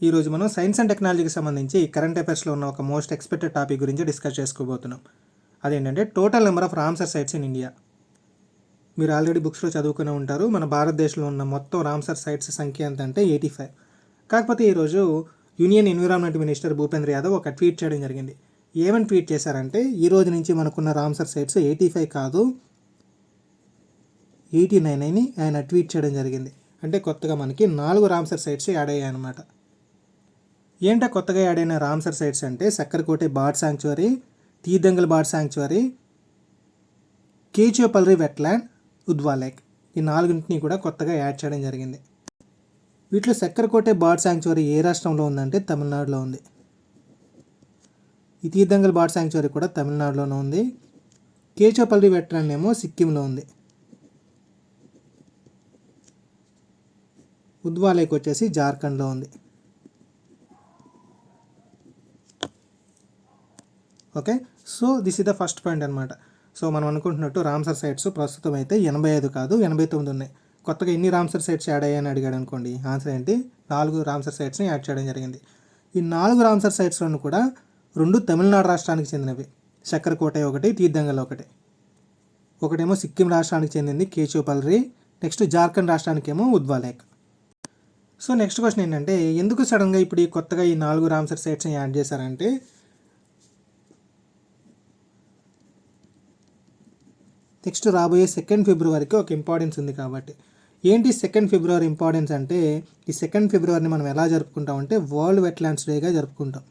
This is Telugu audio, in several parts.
ఈరోజు మనం సైన్స్ అండ్ టెక్నాలజీకి సంబంధించి కరెంట్ అఫైర్స్లో ఉన్న ఒక మోస్ట్ ఎక్స్పెక్టెడ్ టాపిక్ గురించి డిస్కస్ చేసుకోబోతున్నాం. అదేంటంటే total number of Ramsar sites in India మీరు ఆల్రెడీ బుక్స్లో చదువుకునే ఉంటారు. మన భారతదేశంలో ఉన్న మొత్తం రామ్సర్ సైట్స్ సంఖ్య ఎంత అంటే ఎయిటీ ఫైవ్ కాకపోతే ఈరోజు union environment minister Bhupender Yadav ఒక ట్వీట్ చేయడం జరిగింది. ఏమని ట్వీట్ చేశారంటే ఈ రోజు నుంచి మనకున్న రామ్సర్ సైట్స్ ఎయిటీ ఫైవ్ కాదు ఎయిటీ నైన్ అని ఆయన ట్వీట్ చేయడం జరిగింది. అంటే కొత్తగా మనకి నాలుగు రామ్సర్ సైట్స్ యాడ్ అయ్యాయి అనమాట ఏంటో కొత్తగా యాడ్ అయిన రామ్సర్ సైట్స్ అంటే? Sakkarakottai bird sanctuary Theerthangal bird sanctuary Khecheopalri wetland Udhwa lake. ఈ నాలుగింటిని కూడా కొత్తగా యాడ్ చేయడం జరిగింది. వీటిలో సక్కరకోటె బార్డ్ శాంక్చురీ ఏ రాష్ట్రంలో ఉందంటే తమిళనాడులో ఉంది. ఈ తీర్థంగల్ బార్డ్ శాంక్చురీ కూడా తమిళనాడులోనే ఉంది. కేచోపల్లి వెట్రాన్ ఏమో సిక్కింలో ఉంది. ఉద్వాలేక్ వచ్చేసి జార్ఖండ్లో ఉంది. Okay? So this is the first point అనమాట సో మనం అనుకుంటున్నట్టు రామ్సర్ సైట్స్ ప్రస్తుతం అయితే ఎనభై ఐదు కాదు ఎనభై తొమ్మిది ఉన్నాయి. కొత్తగా ఎన్ని రామ్సర్ సైట్స్ యాడ్ అయ్యాయని అడిగాడు అనుకోండి. ఆన్సర్ ఏంటి? నాలుగు రామ్సర్ సైట్స్ని యాడ్ చేయడం జరిగింది. ఈ నాలుగు రామ్సర్ సైట్స్లను కూడా రెండు తమిళనాడు రాష్ట్రానికి చెందినవి. చక్రకోట ఒకటి తీర్థంగల్ ఒకటి. ఒకటేమో సిక్కిం రాష్ట్రానికి చెందింది కేచోపల్రి నెక్స్ట్ జార్ఖండ్ రాష్ట్రానికి ఏమో ఉద్వాలేక్ సో నెక్స్ట్ క్వశ్చన్ ఏంటంటే ఎందుకు సడన్గా ఇప్పుడు ఈ కొత్తగా ఈ నాలుగు రామ్సర్ సైట్స్ని యాడ్ చేశారంటే నెక్స్ట్ రాబోయే సెకండ్ ఫిబ్రవరికి ఒక ఇంపార్టెన్స్ ఉంది కాబట్టి. ఏంటి సెకండ్ ఫిబ్రవరి ఇంపార్టెన్స్ అంటే ఈ సెకండ్ ఫిబ్రవరిని మనం ఎలా జరుపుకుంటాం అంటే వరల్డ్ వెట్లాండ్స్ డేగా జరుపుకుంటాం.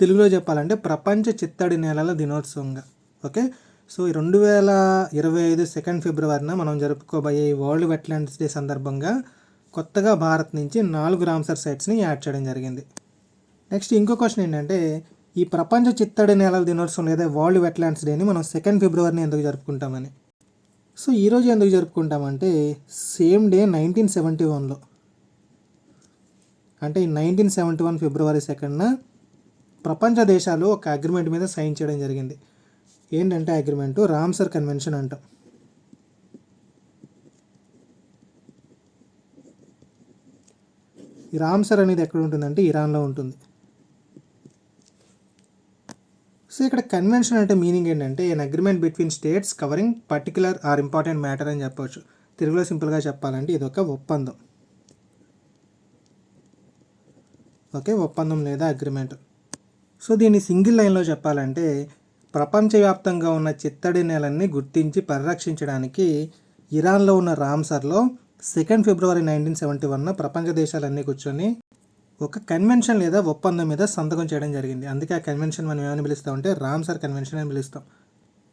తెలుగులో చెప్పాలంటే ప్రపంచ చిత్తడి నేలల దినోత్సవంగా. ఓకే? సో ఈ రెండు వేల ఇరవై ఐదు సెకండ్ ఫిబ్రవరిన మనం జరుపుకోబోయే ఈ వరల్డ్ వెట్లాండ్స్ డే సందర్భంగా కొత్తగా భారత్ నుంచి నాలుగు రామ్సర్ సైట్స్ని యాడ్ చేయడం జరిగింది. నెక్స్ట్ ఇంకో క్వశ్చన్ ఏంటంటే ఈ ప్రపంచ చిత్తడి నేలల దినోత్సవం లేదా వరల్డ్ వెట్లాండ్స్ డేని మనం సెకండ్ ఫిబ్రవరిని ఎందుకు జరుపుకుంటామని. సో ఈరోజు ఎందుకు జరుపుకుంటామంటే సేమ్ డే నైన్టీన్ సెవెంటీ వన్లో అంటే ఈ నైన్టీన్ సెవెంటీ వన్ ఫిబ్రవరి సెకండ్న ప్రపంచ దేశాలు ఒక అగ్రిమెంట్ మీద సైన్ చేయడం జరిగింది. ఏంటంటే అగ్రిమెంటు రామ్సర్ కన్వెన్షన్ అంటాం. ఈ రామ్సర్ అనేది ఎక్కడ ఉంటుందంటే ఇరాన్లో ఉంటుంది సో ఇక్కడ కన్వెన్షన్ అంటే మీనింగ్ ఏంటంటే an agreement between states covering particular or important matter అని చెప్పవచ్చు తెలుగులో సింపుల్గా చెప్పాలంటే ఇది ఒక ఒప్పందం. ఓకే ఒప్పందం లేదా అగ్రిమెంట్ సో దీన్ని సింగిల్ లైన్లో చెప్పాలంటే ప్రపంచవ్యాప్తంగా ఉన్న చిత్తడి నేలన్నీ గుర్తించి పరిరక్షించడానికి ఇరాన్లో ఉన్న రామ్సర్లో సెకండ్ ఫిబ్రవరి నైన్టీన్ సెవెంటీ వన్న ప్రపంచ దేశాలన్నీ కూర్చొని ఒక కన్వెన్షన్ లేదా ఒప్పందం మీద సంతకం చేయడం జరిగింది. అందుకే ఆ కన్వెన్షన్ మనం ఏమని పిలుస్తామంటే రామ్సర్ కన్వెన్షన్ అని పిలుస్తాం.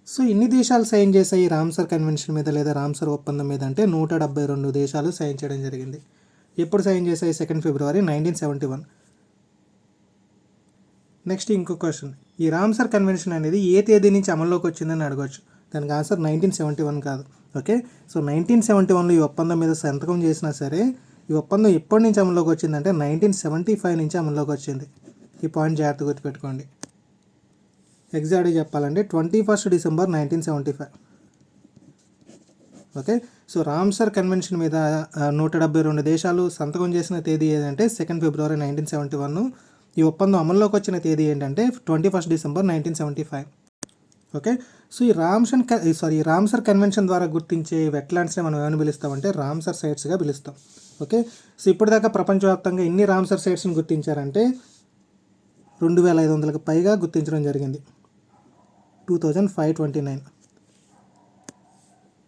సో ఇన్ని దేశాలు సైన్ చేసాయి ఈ రామ్సర్ కన్వెన్షన్ మీద లేదా రామ్సర్ ఒప్పందం మీద అంటే నూట డెబ్బై రెండు దేశాలు సైన్ చేయడం జరిగింది. ఎప్పుడు సైన్ చేసాయి second February nineteen seventy one next ఇంకో క్వశ్చన్ ఈ రామ్సర్ కన్వెన్షన్ అనేది ఏ తేదీ నుంచి అమల్లోకి వచ్చిందని అడగవచ్చు దానికి ఆన్సర్ నైన్టీన్ సెవెంటీ వన్ కాదు. ఓకే సో నైన్టీన్ సెవెంటీ వన్లో ఈ ఒప్పందం మీద సంతకం చేసినా సరే ఈ ఒప్పందం ఎప్పటి నుంచి అమల్లోకి వచ్చిందంటే నైన్టీన్ సెవెంటీ ఫైవ్ నుంచి అమల్లోకి వచ్చింది. ఈ పాయింట్ జాగ్రత్త గుర్తుపెట్టుకోండి. ఎగ్జాక్ట్గా చెప్పాలంటే twenty first December nineteen seventy five. Okay so Ramsar convention మీద నూట డెబ్బై రెండు దేశాలు సంతకం చేసిన తేదీ ఏదంటే second February nineteen seventy one ఈ ఒప్పందం అమల్లోకి వచ్చిన తేదీ ఏంటంటే twenty first December nineteen seventy five. Okay so ఈ రామ్సన్ సారీ రామ్సర్ కన్వెన్షన్ ద్వారా గుర్తించే వెట్లాండ్స్ని మనం ఏమని పిలుస్తామంటే రామ్సర్ సైట్స్గా పిలుస్తాం. ఓకే? సో ఇప్పటిదాకా ప్రపంచవ్యాప్తంగా ఎన్ని రామ్సర్ సైట్స్ని గుర్తించారంటే రెండు వేల ఐదు వందలకు పైగా గుర్తించడం జరిగింది. Two thousand five twenty nine.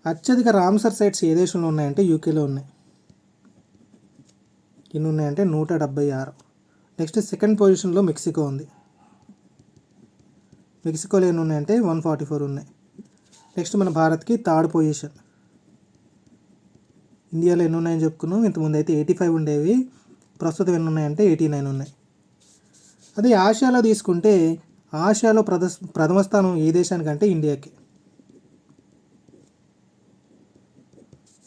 అత్యధిక రామ్సర్ సైట్స్ ఏ దేశంలో ఉన్నాయంటే యూకేలో ఉన్నాయి. ఎన్ని ఉన్నాయంటే నూట డెబ్బై ఆరు. నెక్స్ట్ సెకండ్ పొజిషన్లో మెక్సికో ఉంది. మెక్సికోలో ఎన్ని ఉన్నాయంటే వన్ ఫార్టీ ఫోర్ ఉన్నాయి. నెక్స్ట్ మన భారత్కి థర్డ్ పొజిషన్. ఇండియాలో ఎన్ని ఉన్నాయని చెప్పుకున్నాం. ఇంతకుముందు అయితే ఎయిటీ ఫైవ్ ఉండేవి. ప్రస్తుతం ఎన్ని ఉన్నాయంటే ఎయిటీ నైన్ ఉన్నాయి. అదే ఆసియాలో తీసుకుంటే ఆసియాలో ప్రద ప్రథమ స్థానం ఏ దేశానికంటే ఇండియాకి.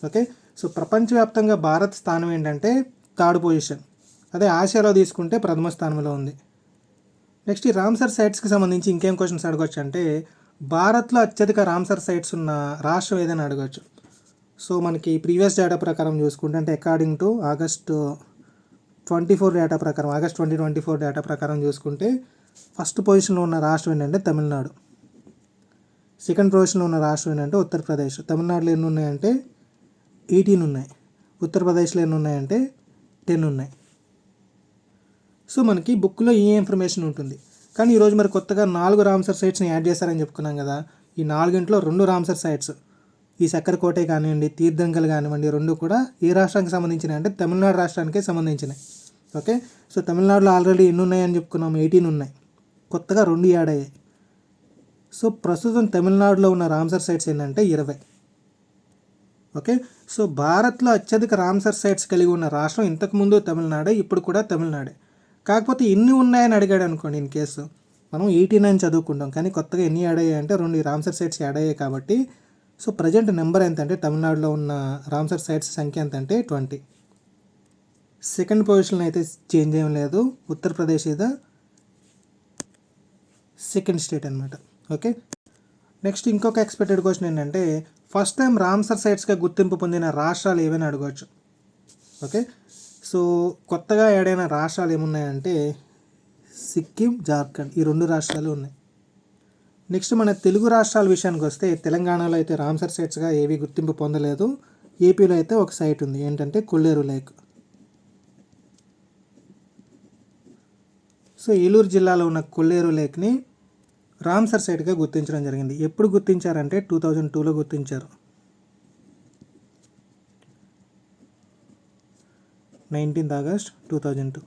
ఓకే? సో ప్రపంచవ్యాప్తంగా భారత్ స్థానం ఏంటంటే థర్డ్ పొజిషన్. అదే ఆసియాలో తీసుకుంటే ప్రథమ స్థానంలో ఉంది. నెక్స్ట్ ఈ రామ్సర్ సైట్స్కి సంబంధించి ఇంకేం క్వశ్చన్స్ అడగవచ్చు అంటే భారత్లో అత్యధిక రామ్సర్ సైట్స్ ఉన్న రాష్ట్రం ఏదైనా అడగవచ్చు సో మనకి ప్రీవియస్ డేటా ప్రకారం చూసుకుంటే అంటే according to August twenty four data ప్రకారం August twenty twenty four data ప్రకారం చూసుకుంటే ఫస్ట్ పొజిషన్లో ఉన్న రాష్ట్రం ఏంటంటే తమిళనాడు. సెకండ్ పొజిషన్లో ఉన్న రాష్ట్రం ఏంటంటే ఉత్తరప్రదేశ్. తమిళనాడులో ఎన్ని ఉన్నాయంటే ఎయిటీన్ ఉన్నాయి. ఉత్తరప్రదేశ్లో ఎన్ని ఉన్నాయంటే టెన్ ఉన్నాయి. సో మనకి బుక్లో ఈ ఇన్ఫర్మేషన్ ఉంటుంది? కానీ ఈరోజు మరి కొత్తగా నాలుగు రామ్సర్ సైట్స్ని యాడ్ చేశారని చెప్పుకున్నాం కదా. ఈ నాలుగింట్లో రెండు రామ్సర్ సైట్స్ ఈ చక్కెరకోటే కానివ్వండి తీర్థంకలు కానివ్వండి రెండు కూడా ఏ రాష్ట్రానికి సంబంధించినవి అంటే తమిళనాడు రాష్ట్రానికే సంబంధించినవి. ఓకే? సో తమిళనాడులో ఆల్రెడీ ఎన్ని ఉన్నాయని చెప్పుకున్నాం ఎయిటీన్ ఉన్నాయి. కొత్తగా రెండు యాడ్ అయ్యాయి. సో ప్రస్తుతం తమిళనాడులో ఉన్న రామ్సర్ సైట్స్ ఏంటంటే ఇరవై. ఓకే? సో భారత్లో అత్యధిక రామ్సర్ సైట్స్ కలిగి ఉన్న రాష్ట్రం ఇంతకుముందు తమిళనాడే ఇప్పుడు కూడా తమిళనాడే. కాకపోతే ఎన్ని ఉన్నాయని అడిగాడు అనుకోండి ఇన్ కేసు. మనం ఎయిటీ నైన్ చదువుకుంటాం కానీ కొత్తగా ఎన్ని యాడ్ అయ్యాయి అంటే రెండు రామ్సర్ సైట్స్ యాడ్ అయ్యాయి కాబట్టి సో ప్రజెంట్ నెంబర్ ఎంత అంటే తమిళనాడులో ఉన్న రామ్సర్ సైట్స్ సంఖ్య ఎంత అంటే ట్వంటీ. సెకండ్ పొజిషన్ అయితే చేంజ్ ఏం లేదు. ఉత్తరప్రదేశ్ ఇద సెకండ్ స్టేట్ అనమాట ఓకే? నెక్స్ట్ ఇంకొక ఎక్స్పెక్టెడ్ క్వశ్చన్ ఏంటంటే ఫస్ట్ టైం రామ్సర్ సైట్స్గా గుర్తింపు పొందిన రాష్ట్రాలు ఏవైనా అడగవచ్చు. ఓకే? సో కొత్తగా ఏడైన రాష్ట్రాలు ఏమున్నాయంటే సిక్కిం జార్ఖండ్ ఈ రెండు రాష్ట్రాలు ఉన్నాయి. నెక్స్ట్ మన తెలుగు రాష్ట్రాల విషయానికి వస్తే తెలంగాణలో అయితే రామ్సర్ సైట్స్గా ఏవి గుర్తింపు పొందలేదు. ఏపీలో అయితే ఒక సైట్ ఉంది. ఏంటంటే కొల్లేరు లేక్. సో ఏలూరు జిల్లాలో ఉన్న కొల్లేరు లేక్ని రామ్సర్ సైట్గా గుర్తించడం జరిగింది. ఎప్పుడు గుర్తించారంటే టూ థౌజండ్ టూలో గుర్తించారు. Nineteenth August two thousand two.